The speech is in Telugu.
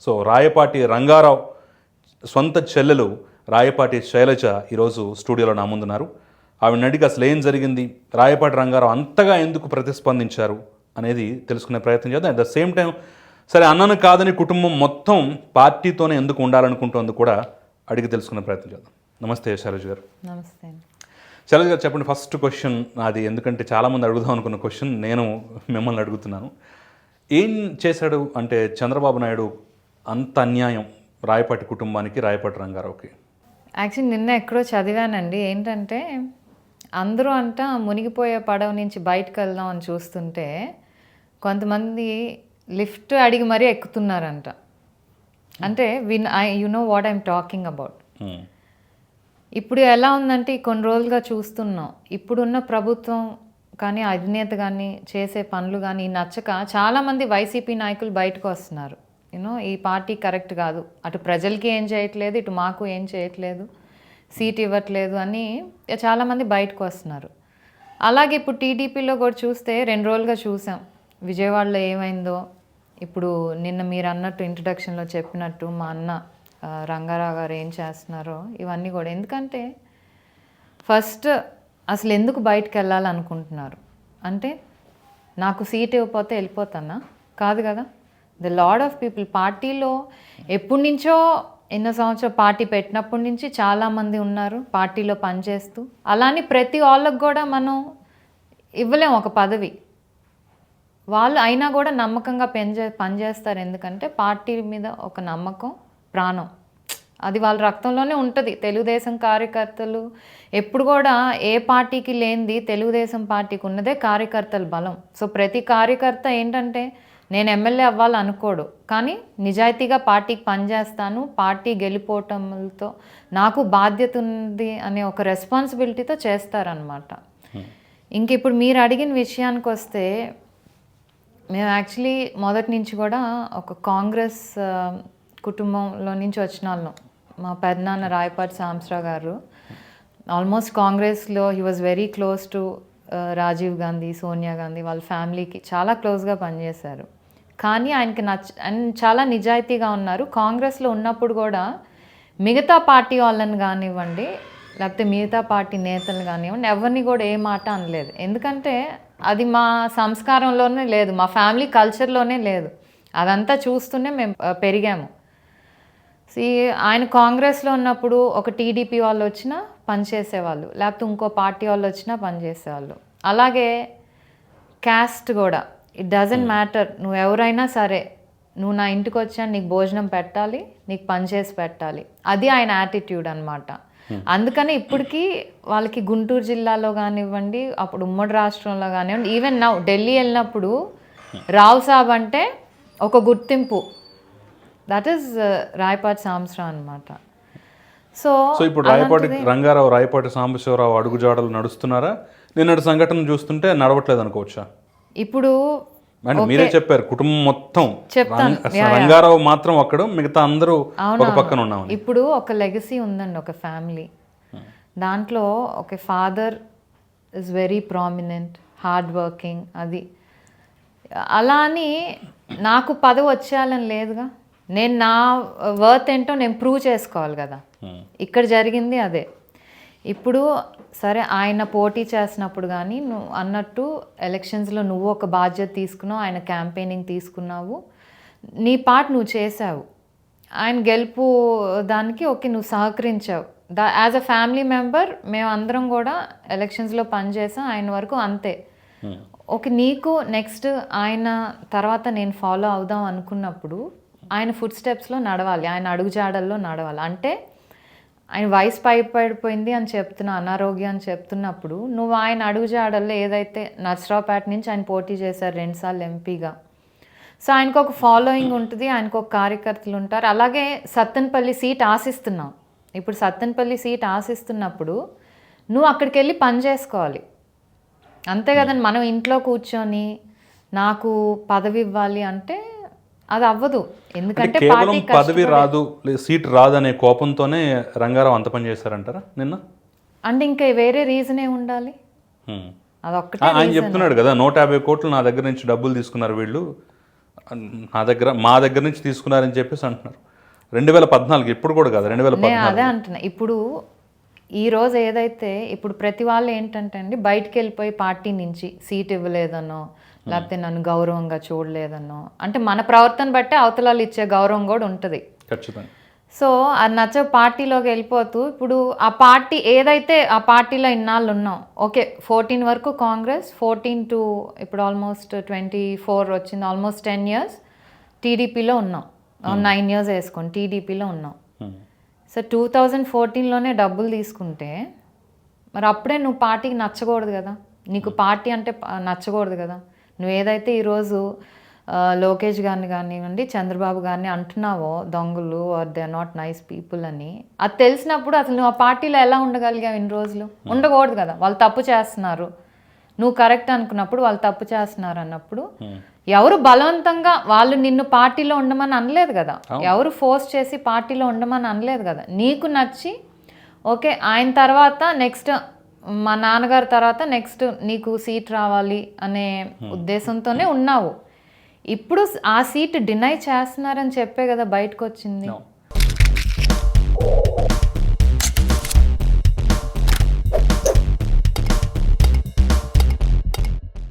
సో రాయపాటి రంగారావు సొంత చెల్లెలు రాయపాటి శైలజ ఈరోజు స్టూడియోలో నా ముందున్నారు. ఆవిడ అడిగి అసలు ఏం జరిగింది? రాయపాటి రంగారావు అంతగా ఎందుకు ప్రతిస్పందించారు అనేది తెలుసుకునే ప్రయత్నం చేద్దాం. అట్ ద సేమ్ టైం సరే అన్నను కాదని కుటుంబం మొత్తం పార్టీతోనే ఎందుకు ఉండాలనుకుంటోంది కూడా అడిగి తెలుసుకునే ప్రయత్నం చేద్దాం. నమస్తే శైలజ గారు. నమస్తే శైలజ గారు చెప్పండి ఫస్ట్ క్వశ్చన్ నాది. ఎందుకంటే చాలామంది అడుగుదాం అనుకున్న క్వశ్చన్ నేను మిమ్మల్ని అడుగుతున్నాను. ఏం చేశాడు? అంటే చంద్రబాబు నాయుడు అంత అన్యాయం రాయపాటి కుటుంబానికి రాయపాటి రంగారావుకి. యాక్చువల్లీ నిన్న ఎక్కడో చదివానండి. ఏంటంటే అందరూ అంట మునిగిపోయే పడవ నుంచి బయటకు వెళ్దాం అని చూస్తుంటే కొంతమంది లిఫ్ట్ అడిగి మరీ ఎక్కుతున్నారంట. అంటే when I you know what I'm talking about. ఇప్పుడు ఎలా ఉందంటే కొన్ని రోజులుగా చూస్తున్నాం. ఇప్పుడున్న ప్రభుత్వం కానీ అధినేత కానీ చేసే పనులు కానీ నచ్చక చాలామంది వైసీపీ నాయకులు బయటకు వస్తున్నారు. యూనో ఈ పార్టీ కరెక్ట్ కాదు. అటు ప్రజలకి ఏం చేయట్లేదు ఇటు మాకు ఏం చేయట్లేదు సీట్ ఇవ్వట్లేదు అని చాలామంది బయటకు వస్తున్నారు. అలాగే ఇప్పుడు టీడీపీలో కూడా చూస్తే రెండు రోజులుగా చూసాం. విజయవాడలో ఏమైందో ఇప్పుడు నిన్న మీరు అన్నట్టు ఇంట్రడక్షన్లో చెప్పినట్టు మా అన్న రంగారావు గారు ఏం చేస్తున్నారో ఇవన్నీ కూడా. ఎందుకంటే ఫస్ట్ అసలు ఎందుకు బయటకు వెళ్ళాలనుకుంటున్నారు? అంటే నాకు సీట్ ఇవ్వకపోతే వెళ్ళిపోతానా? కాదు కదా. ద లాడ్ ఆఫ్ పీపుల్ పార్టీలో ఎప్పటి నుంచో ఎన్నో సంవత్సరాలు పార్టీ పెట్టినప్పటి నుంచి చాలామంది ఉన్నారు పార్టీలో పనిచేస్తూ. అలానే ప్రతి వాళ్ళకు కూడా మనం ఇవ్వలేం ఒక పదవి. వాళ్ళు అయినా కూడా నమ్మకంగా పెంచే పనిచేస్తారు. ఎందుకంటే పార్టీ మీద ఒక నమ్మకం ప్రాణం. అది వాళ్ళ రక్తంలోనే ఉంటుంది. తెలుగుదేశం కార్యకర్తలు ఎప్పుడు కూడా ఏ పార్టీకి లేనిది తెలుగుదేశం పార్టీకి ఉన్నదే కార్యకర్తల బలం. సో ప్రతి కార్యకర్త ఏంటంటే నేను ఎమ్మెల్యే అవ్వాలి అనుకోడు కానీ నిజాయితీగా పార్టీకి పనిచేస్తాను పార్టీ గెలిపోవటంతో నాకు బాధ్యత ఉంది అనే ఒక రెస్పాన్సిబిలిటీతో చేస్తారనమాట ఇంక ఇప్పుడు మీరు అడిగిన విషయానికి వస్తే మేము యాక్చువల్లీ మొదటి నుంచి కూడా ఒక కాంగ్రెస్ కుటుంబంలో నుంచి వచ్చిన వాళ్ళం. మా పెద్దనాన్న రాయపాటి సాంసరావు గారు. ఆల్మోస్ట్ కాంగ్రెస్లో he was very close to Rajiv Gandhi Sonia Gandhi వాళ్ళ ఫ్యామిలీకి చాలా క్లోజ్గా పనిచేశారు. కానీ ఆయనకి నచ్చ ఆయన చాలా నిజాయితీగా ఉన్నారు. కాంగ్రెస్లో ఉన్నప్పుడు కూడా మిగతా పార్టీ వాళ్ళని కానివ్వండి లేకపోతే మిగతా పార్టీ నేతలు కానివ్వండి ఎవరిని కూడా ఏ మాట అనలేదు. ఎందుకంటే అది మా సంస్కారంలోనే లేదు మా ఫ్యామిలీ కల్చర్లోనే లేదు. అదంతా చూస్తూనే మేము పెరిగాము. సీ ఆయన కాంగ్రెస్లో ఉన్నప్పుడు ఒక టీడీపీ వాళ్ళు వచ్చినా పనిచేసేవాళ్ళు లేకపోతే ఇంకో పార్టీ వాళ్ళు వచ్చినా పనిచేసేవాళ్ళు. అలాగే క్యాస్ట్ కూడా. ఇట్ డజంట్ మ్యాటర్ నువ్వు ఎవరైనా సరే నువ్వు నా ఇంటికి వచ్చా నీకు భోజనం పెట్టాలి నీకు పని చేసి పెట్టాలి. అది ఆయన యాటిట్యూడ్ అనమాట అందుకని ఇప్పటికీ వాళ్ళకి గుంటూరు జిల్లాలో కానివ్వండి అప్పుడు ఉమ్మడి రాష్ట్రంలో కానివ్వండి ఈవెన్ నా ఢిల్లీ వెళ్ళినప్పుడు రావు సాబ్ అంటే ఒక గుర్తింపు. దట్ ఈస్ రాయపాటి సాంసరావు అనమాట సో సో ఇప్పుడు రాయపాటి రంగారావు రాయపాటి సాంబశివరావు అడుగుజాడలు నడుస్తున్నారా? నిన్నటి సంఘటన చూస్తుంటే నడవట్లేదు అనుకోవచ్చా? ఇప్పుడు మీరే చెప్పారు కుటుంబం మొత్తం చెప్తాను. రంగ- రంగారావు మాత్రం ఒక్కడు మిగతా అందరూ ఒక పక్కన ఉన్నామని ఇప్పుడు ఒక లెగసీ ఉందండి ఒక ఫ్యామిలీ. దాంట్లో ఒక father is very prominent hard working అది. అలా అని నాకు పదవి వచ్చేయాలని లేదుగా. నేను నా వర్త్ ఏంటో నేను ప్రూవ్ చేసుకోవాలి కదా. ఇక్కడ జరిగింది అదే. ఇప్పుడు సరే ఆయన పోటీ చేసినప్పుడు కానీ నువ్వు అన్నట్టు ఎలక్షన్స్లో నువ్వు ఒక బాధ్యత తీసుకున్నావు ఆయన క్యాంపెయినింగ్ తీసుకున్నావు. నీ పార్ట్ నువ్వు చేసావు ఆయన గెలుపు దానికి ఓకే నువ్వు సహకరించావు. That as a family member మేము అందరం కూడా ఎలక్షన్స్లో పనిచేసాం ఆయన వరకు అంతే. ఓకే నీకు నెక్స్ట్ ఆయన తర్వాత నేను ఫాలో అవుదాం అనుకున్నప్పుడు ఆయన ఫుడ్ స్టెప్స్లో నడవాలి ఆయన అడుగుజాడల్లో నడవాలి. అంటే ఆయన వయసు పైపడిపోయింది అని చెప్తున్నా అనారోగ్యం అని చెప్తున్నప్పుడు నువ్వు ఆయన అడుగుజాడల్లో ఏదైతే నర్సరావుపేట నుంచి ఆయన పోటీ చేశారు రెండుసార్లు ఎంపీగా. సో ఆయనకు ఒక ఫాలోయింగ్ ఉంటుంది ఆయనకు ఒక కార్యకర్తలు ఉంటారు. అలాగే సత్తెనపల్లి సీట్ ఆశిస్తున్నాం. ఇప్పుడు సత్తెనపల్లి సీట్ ఆశిస్తున్నప్పుడు నువ్వు అక్కడికి వెళ్ళి పని చేసుకోవాలి. అంతే కదండి మనం ఇంట్లో కూర్చొని నాకు పదవి ఇవ్వాలి అంటే అది అవ్వదు ఎందుకంటే కేవలం పదవి రాదు సీట్ రాదు అనే కోపంతోనే రంగారావు అంత పని చేశారంటారా నిన్న? అంటే ఇంకా వేరే రీజనే ఉండాలి. అదొక్కటే ఆయన చెప్తున్నాడు కదా నూట యాభై కోట్లు నా దగ్గర నుంచి డబ్బులు తీసుకున్నారు వీళ్ళు. నా దగ్గర మా దగ్గర నుంచి తీసుకున్నారని చెప్పేసి అంటున్నారు. రెండు వేల పద్నాలుగు ఇప్పుడు కూడా కాదు రెండు వేల అదే అంటున్నా. ఇప్పుడు ఈ రోజు ఏదైతే ఇప్పుడు ప్రతి వాళ్ళు ఏంటంటే అండి బయటికి వెళ్ళిపోయి పార్టీ నుంచి సీట్ ఇవ్వలేదనో లేకపోతే నన్ను గౌరవంగా చూడలేదనో అంటే మన ప్రవర్తన బట్టే అవతల వాళ్ళు ఇచ్చే గౌరవం కూడా ఉంటుంది. ఖచ్చితంగా. సో అది నచ్చ పార్టీలోకి వెళ్ళిపోతూ ఇప్పుడు ఆ పార్టీ ఏదైతే ఆ పార్టీలో ఇన్నాళ్ళు ఉన్నాం ఓకే ఫోర్టీన్ వరకు కాంగ్రెస్ ఫోర్టీన్ టు ఇప్పుడు ఆల్మోస్ట్ ట్వంటీ ఫోర్ వచ్చింది ఆల్మోస్ట్ టెన్ ఇయర్స్ టీడీపీలో ఉన్నాం. నైన్ ఇయర్స్ వేసుకోండి టీడీపీలో ఉన్నాం. ఉమ్. సో టూ థౌజండ్ ఫోర్టీన్లోనే డబ్బులు తీసుకుంటే మరి అప్పుడే నువ్వు పార్టీకి నచ్చకూడదు కదా. నీకు పార్టీ అంటే నచ్చకూడదు కదా. నువ్వు ఏదైతే ఈరోజు లోకేష్ గారిని కానివ్వండి చంద్రబాబు గారిని అంటున్నావో దొంగలు are they are not nice people అని అది తెలిసినప్పుడు అసలు నువ్వు ఆ పార్టీలో ఎలా ఉండగలిగావు ఇన్ని రోజులు? ఉండకూడదు కదా వాళ్ళు తప్పు చేస్తున్నారు. నువ్వు కరెక్ట్ అనుకున్నప్పుడు వాళ్ళు తప్పు చేస్తున్నారు అన్నప్పుడు ఎవరు బలవంతంగా వాళ్ళు నిన్ను పార్టీలో ఉండమని అనలేదు కదా. ఎవరు ఫోర్స్ చేసి పార్టీలో ఉండమని అనలేదు కదా. నీకు నచ్చి ఓకే ఆయన తర్వాత నెక్స్ట్ మా నాన్నగారి తర్వాత నెక్స్ట్ నీకు సీట్ రావాలి అనే ఉద్దేశంతోనే ఉన్నావు. ఇప్పుడు ఆ సీట్ డినై చేస్తున్నారని చెప్పే కదా బయటకు వచ్చింది